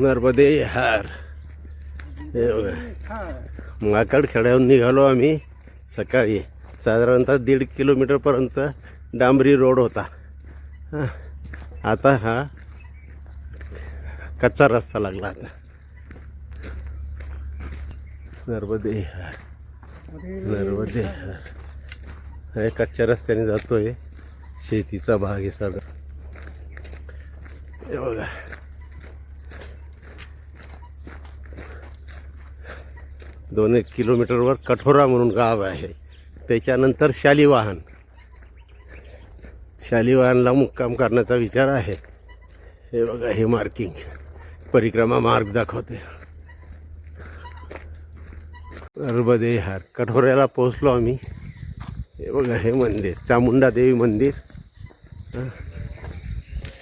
नर्मदे हार हे बघा. माकड खेड्याहून निघालो आम्ही सकाळी. साधारणतः दीड किलोमीटरपर्यंत डांबरी रोड होता. आता हा कच्चा रस्ता लागला आता. नर्मदे हार नर्मदे हार हे कच्च्या रस्त्याने जातोय. शेतीचा भाग आहे सगळा. हे बघा. दोन एक किलोमीटरवर कठोरा म्हणून गाव आहे. त्याच्यानंतर शालिवाहन. शालिवाहनला मुक्काम करण्याचा विचार आहे. हे बघा हे मार्किंग परिक्रमा मार्ग दाखवते. अर्बदेहार कठोऱ्याला पोहोचलो आम्ही. हे बघा हे मंदिर. चामुंडा देवी मंदिर.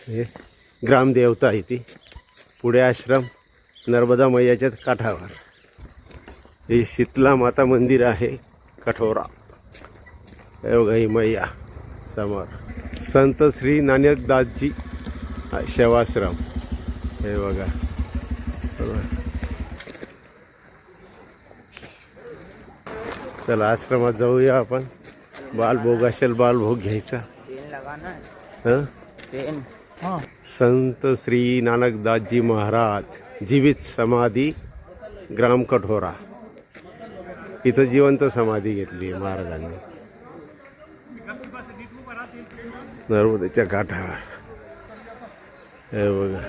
हे ग्रामदेवता आहे ती. पुढे आश्रम. नर्मदा मैयाच्या काठावर. हे शीतला माता मंदिर आहे कठोरा. हे मैया समोर. संत श्री नानकदासजी सेवाश्रम. हे बघा. चला आश्रमात जाऊया आपण. बालभोग असेल बालभोग घ्यायचा. हं? संत श्री नानकदासजी महाराज जीवित समाधी ग्राम कठोरा. इथं जिवंत समाधी घेतली आहे महाराजांनी. नर्मदेच्या काठावर. हे बघा.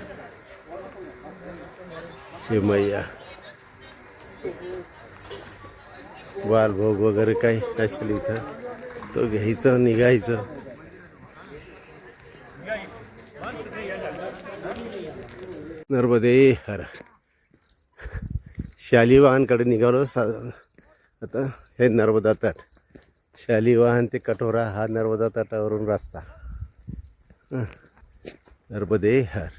हे मैया. बालभोग वगैरे काही असेल इथं. तो घ्यायचं निघायचं. नर्मदे हर. शालिवाहनकडे निघालो सा आता हे नर्मदा तट शालिवाहन ते कठोरा हा नर्मदा तटावरून रस्ता. नर्मदे हर.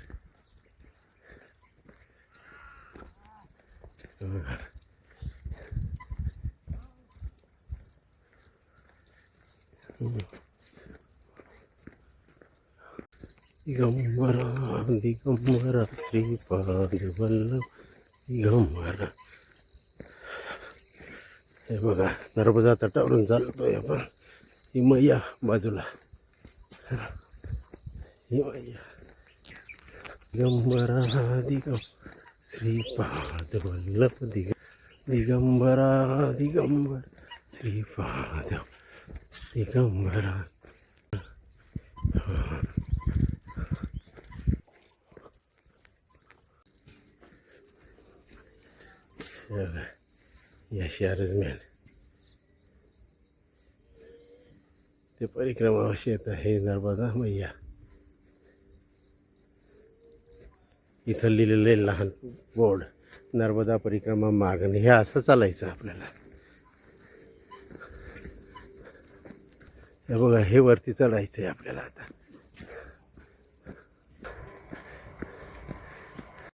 दिगंबरा दिगंबरा श्रीपाद वल्लभ दिगंबरा हे बघा नर्मदा तटावरून चालतोय आपण ही मैया बाजूला ही मैया दिगंबरा दिगं श्रीपाद वल्लभ दिग दिगंबरा दिगंबर श्रीपाद दिगंबरा हे बघा. यश मॅन ते परिक्रमा शेत आहे नर्मदा मैया. इथं लिहिलेलं आहे लहान बोर्ड नर्मदा परिक्रमा मागणी हे असं चालायचं आपल्याला. हे बघा हे वरती चढायचं आहे आपल्याला आता.